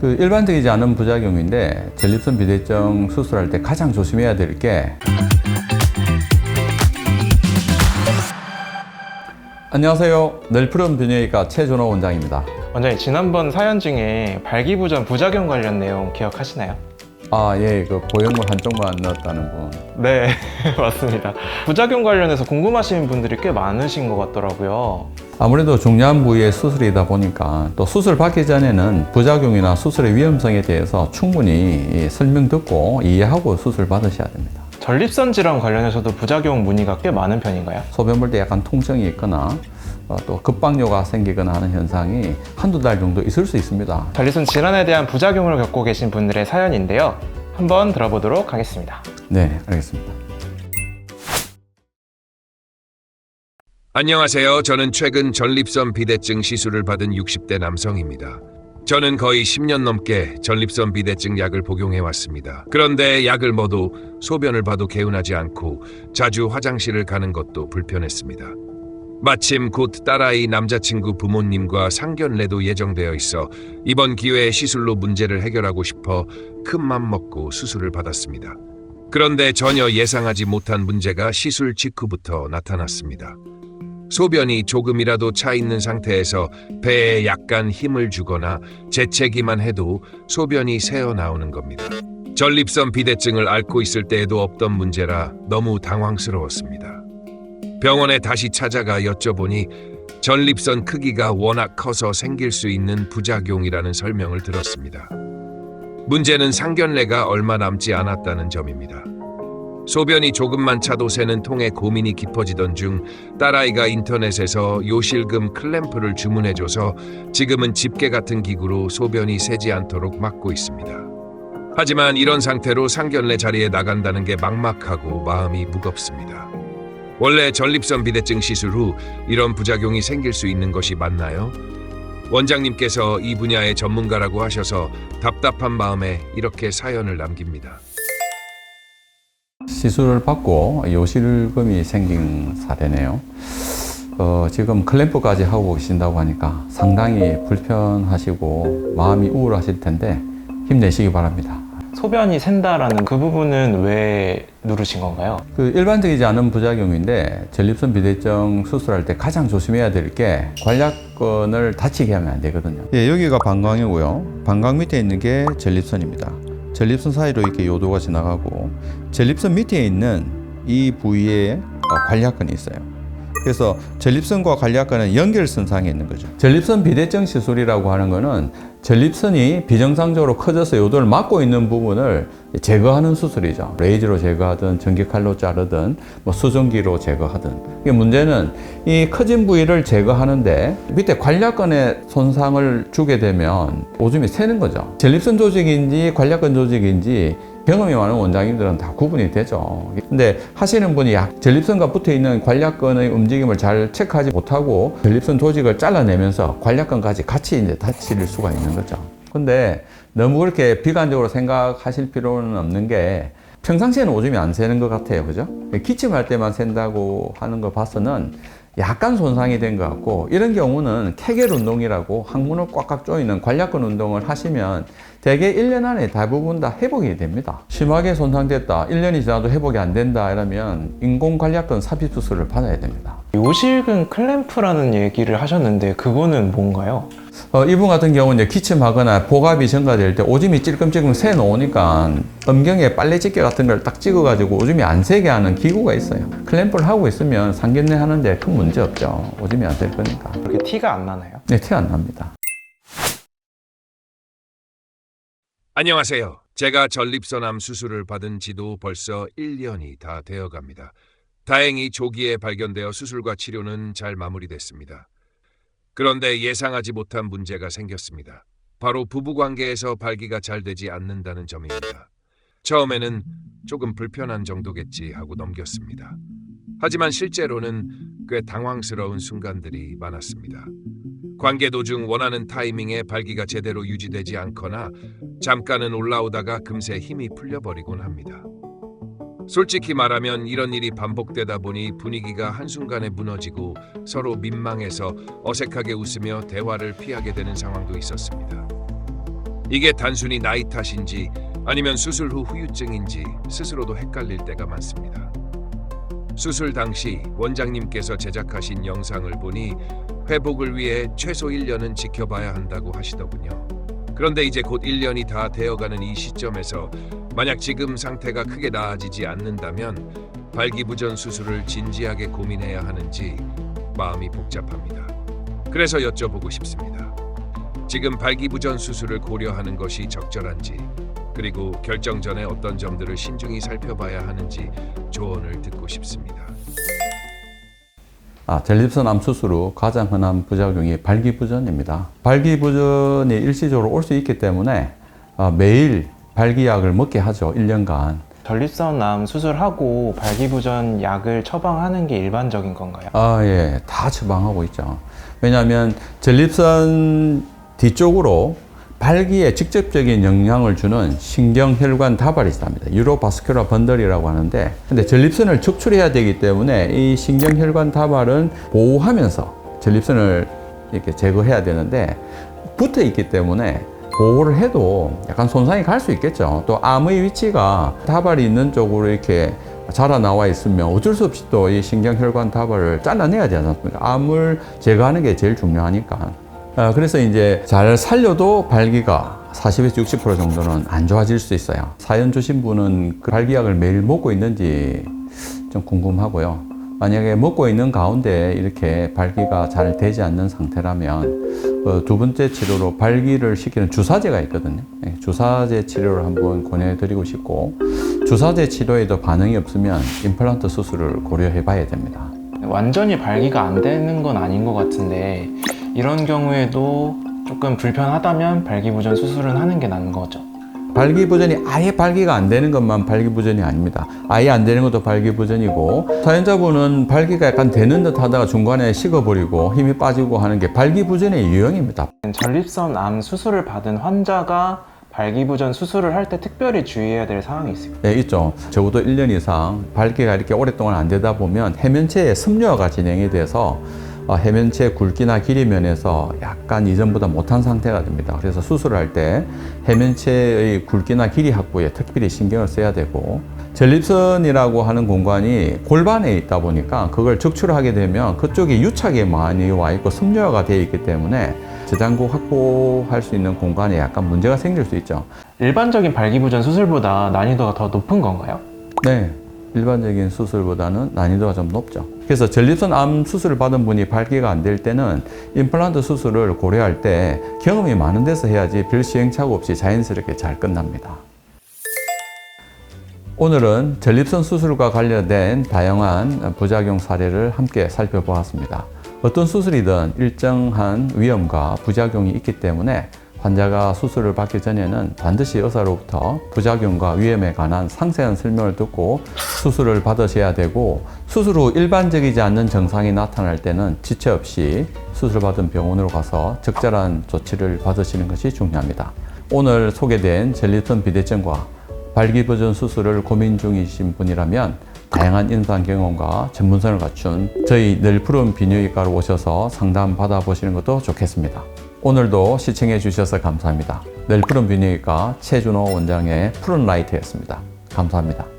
그 일반적이지 않은 부작용인데 전립선 비대증 수술할 때 가장 조심해야 될 게 안녕하세요. 널푸른 비뇨기과 최준호 원장입니다. 원장님 지난번 사연 중에 발기부전 부작용 관련 내용 기억하시나요? 아, 예, 그 보형물 한쪽만 넣었다는 분. 네 맞습니다 부작용 관련해서 궁금하신 분들이 꽤 많으신 것 같더라고요 아무래도 중요한 부위의 수술이다 보니까 또 수술 받기 전에는 부작용이나 수술의 위험성에 대해서 충분히 이 설명 듣고 이해하고 수술 받으셔야 됩니다. 전립선 질환 관련해서도 부작용 문의가 꽤 많은 편인가요? 소변 볼 때 약간 통증이 있거나 어, 또 급박료가 생기거나 하는 현상이 한두 달 정도 있을 수 있습니다. 전립선 질환에 대한 부작용을 겪고 계신 분들의 사연인데요 한번 들어보도록 하겠습니다 네, 알겠습니다. 안녕하세요. 저는 최근 전립선 비대증 시술을 받은 60대 남성입니다. 저는 거의 10년 넘게 전립선 비대증 약을 복용해 왔습니다. 그런데 약을 먹어도 소변을 봐도 개운하지 않고 자주 화장실을 가는 것도 불편했습니다. 마침 곧 딸아이 남자친구 부모님과 상견례도 예정되어 있어 이번 기회에 시술로 문제를 해결하고 싶어 큰맘 먹고 수술을 받았습니다. 그런데 전혀 예상하지 못한 문제가 시술 직후부터 나타났습니다. 소변이 조금이라도 차 있는 상태에서 배에 약간 힘을 주거나 재채기만 해도 소변이 새어 나오는 겁니다. 전립선 비대증을 앓고 있을 때에도 없던 문제라 너무 당황스러웠습니다. 병원에 다시 찾아가 여쭤보니 전립선 크기가 워낙 커서 생길 수 있는 부작용이라는 설명을 들었습니다. 문제는 상견례가 얼마 남지 않았다는 점입니다. 소변이 조금만 차도 새는 통에 고민이 깊어지던 중 딸아이가 인터넷에서 요실금 클램프를 주문해줘서 지금은 집게 같은 기구로 소변이 새지 않도록 막고 있습니다. 하지만 이런 상태로 상견례 자리에 나간다는 게 막막하고 마음이 무겁습니다. 원래 전립선 비대증 시술 후 이런 부작용이 생길 수 있는 것이 맞나요? 원장님께서 이 분야의 전문가라고 하셔서 답답한 마음에 이렇게 사연을 남깁니다. 시술을 받고 요실금이 생긴 사례네요. 어, 지금 클램프까지 하고 계신다고 하니까 상당히 불편하시고 마음이 우울하실 텐데 힘내시기 바랍니다. 소변이 샌다라는 그 부분은 왜 누르신 건가요? 그 일반적이지 않은 부작용인데 전립선 비대증 수술할 때 가장 조심해야 될 게 관략근을 다치게 하면 안 되거든요. 예, 여기가 방광이고요. 방광 밑에 있는 게 전립선입니다. 전립선 사이로 이렇게 요도가 지나가고 전립선 밑에 있는 이 부위에 어, 관략근이 있어요. 그래서 전립선과 관략근은 연결선상에 있는 거죠. 전립선 비대증 시술이라고 하는 거는 전립선이 비정상적으로 커져서 요도를 막고 있는 부분을 제거하는 수술이죠. 레이저로 제거하든 전기칼로 자르든 뭐 수정기로 제거하든. 이게 문제는 이 커진 부위를 제거하는데 밑에 관략근에 손상을 주게 되면 오줌이 새는 거죠. 전립선 조직인지 관략근 조직인지 경험이 많은 원장님들은 다 구분이 되죠. 근데 하시는 분이 약 전립선과 붙어 있는 관략근의 움직임을 잘 체크하지 못하고 전립선 조직을 잘라내면서 관략근까지 같이 이제 다칠 수가 있는 거죠. 근데 너무 그렇게 비관적으로 생각하실 필요는 없는 게 평상시에는 오줌이 안 새는 것 같아요. 그죠? 기침할 때만 샌다고 하는 거 봐서는 약간 손상이 된 것 같고 이런 경우는 케겔 운동이라고 항문을 꽉꽉 조이는 관략근 운동을 하시면 대개 1년 안에 대부분 다 회복이 됩니다. 심하게 손상됐다, 1년이 지나도 회복이 안 된다 이러면 인공 관략근 삽입 수술을 받아야 됩니다. 요실금 클램프라는 얘기를 하셨는데 그거는 뭔가요? 어, 이분 같은 경우는 이제 기침하거나 복압이 증가될 때 오줌이 찔끔찔끔 새 놓으니까 음경에 빨래 집게 같은 걸 딱 찍어가지고 오줌이 안 새게 하는 기구가 있어요. 클램프를 하고 있으면 상견례 하는데 큰 문제 없죠. 오줌이 안 셀 거니까. 그렇게 티가 안 나나요? 네, 티 안 납니다. 안녕하세요. 제가 전립선암 수술을 받은 지도 벌써 1년이 다 되어 갑니다. 다행히 조기에 발견되어 수술과 치료는 잘 마무리됐습니다. 그런데 예상하지 못한 문제가 생겼습니다. 바로 부부 관계에서 발기가 잘 되지 않는다는 점입니다. 처음에는 조금 불편한 정도겠지 하고 넘겼습니다. 하지만 실제로는 꽤 당황스러운 순간들이 많았습니다. 관계 도중 원하는 타이밍에 발기가 제대로 유지되지 않거나 잠깐은 올라오다가 금세 힘이 풀려버리곤 합니다. 솔직히 말하면 이런 일이 반복되다 보니 분위기가 한순간에 무너지고 서로 민망해서 어색하게 웃으며 대화를 피하게 되는 상황도 있었습니다. 이게 단순히 나이 탓인지 아니면 수술 후 후유증인지 스스로도 헷갈릴 때가 많습니다. 수술 당시 원장님께서 제작하신 영상을 보니 회복을 위해 최소 1년은 지켜봐야 한다고 하시더군요. 그런데 이제 곧 1년이 다 되어가는 이 시점에서 만약 지금 상태가 크게 나아지지 않는다면 발기부전 수술을 진지하게 고민해야 하는지 마음이 복잡합니다. 그래서 여쭤보고 싶습니다. 지금 발기부전 수술을 고려하는 것이 적절한지 그리고 결정 전에 어떤 점들을 신중히 살펴봐야 하는지 조언을 듣고 싶습니다. 아, 전립선 암 수술 후 가장 흔한 부작용이 발기부전입니다. 발기부전이 일시적으로 올 수 있기 때문에 아, 매일 발기약을 먹게 하죠. 1년간. 전립선 암 수술하고 발기부전 약을 처방하는 게 일반적인 건가요? 아, 예. 다 처방하고 있죠. 왜냐하면 전립선 뒤쪽으로 발기에 직접적인 영향을 주는 신경혈관 다발이 있답니다. 유로바스큘라 번들이라고 하는데, 근데 전립선을 적출해야 되기 때문에 이 신경혈관 다발은 보호하면서 전립선을 이렇게 제거해야 되는데, 붙어 있기 때문에 보호를 해도 약간 손상이 갈 수 있겠죠. 또 암의 위치가 다발이 있는 쪽으로 이렇게 자라 나와 있으면 어쩔 수 없이 또 이 신경혈관 다발을 잘라내야 되지 않습니까? 암을 제거하는 게 제일 중요하니까. 아, 그래서 이제 잘 살려도 발기가 40에서 60% 정도는 안 좋아질 수 있어요. 사연 주신 분은 그 발기약을 매일 먹고 있는지 좀 궁금하고요. 만약에 먹고 있는 가운데 이렇게 발기가 잘 되지 않는 상태라면 어, 두 번째 치료로 발기를 시키는 주사제가 있거든요. 예, 주사제 치료를 한번 권해드리고 싶고 주사제 치료에도 반응이 없으면 임플란트 수술을 고려해 봐야 됩니다. 완전히 발기가 안 되는 건 아닌 것 같은데 이런 경우에도 조금 불편하다면 발기부전 수술은 하는 게 나은 거죠. 발기부전이 아예 발기가 안 되는 것만 발기부전이 아닙니다. 아예 안 되는 것도 발기부전이고 사연자분은 발기가 약간 되는 듯 하다가 중간에 식어버리고 힘이 빠지고 하는 게 발기부전의 유형입니다. 전립선 암 수술을 받은 환자가 발기부전 수술을 할 때 특별히 주의해야 될 사항이 있을까요? 네, 있죠. 적어도 1년 이상 발기가 이렇게 오랫동안 안 되다 보면 해면체에 습뇨가 진행이 돼서 어, 해면체 굵기나 길이 면에서 약간 이전보다 못한 상태가 됩니다. 그래서 수술을 할때 해면체의 굵기나 길이 확보에 특별히 신경을 써야 되고 전립선이라고 하는 공간이 골반에 있다 보니까 그걸 적출하게 되면 그쪽에 유착이 많이 와 있고 습뇨가 되어 있기 때문에 저장고 확보할 수 있는 공간에 약간 문제가 생길 수 있죠. 일반적인 발기부전 수술보다 난이도가 더 높은 건가요? 네. 일반적인 수술보다는 난이도가 좀 높죠. 그래서 전립선 암 수술을 받은 분이 발기가 안 될 때는 임플란트 수술을 고려할 때 경험이 많은 데서 해야지 별 시행착오 없이 자연스럽게 잘 끝납니다. 오늘은 전립선 수술과 관련된 다양한 부작용 사례를 함께 살펴보았습니다. 어떤 수술이든 일정한 위험과 부작용이 있기 때문에 환자가 수술을 받기 전에는 반드시 의사로부터 부작용과 위험에 관한 상세한 설명을 듣고 수술을 받으셔야 되고 수술 후 일반적이지 않는 증상이 나타날 때는 지체 없이 수술받은 병원으로 가서 적절한 조치를 받으시는 것이 중요합니다. 오늘 소개된 전립선 비대증과 발기부전 수술을 고민 중이신 분이라면 다양한 임상 경험과 전문성을 갖춘 저희 늘 푸른 비뇨기과로 오셔서 상담 받아보시는 것도 좋겠습니다. 오늘도 시청해 주셔서 감사합니다. 늘 푸른 비뇨기과 최준호 원장의 푸른 라이트였습니다. 감사합니다.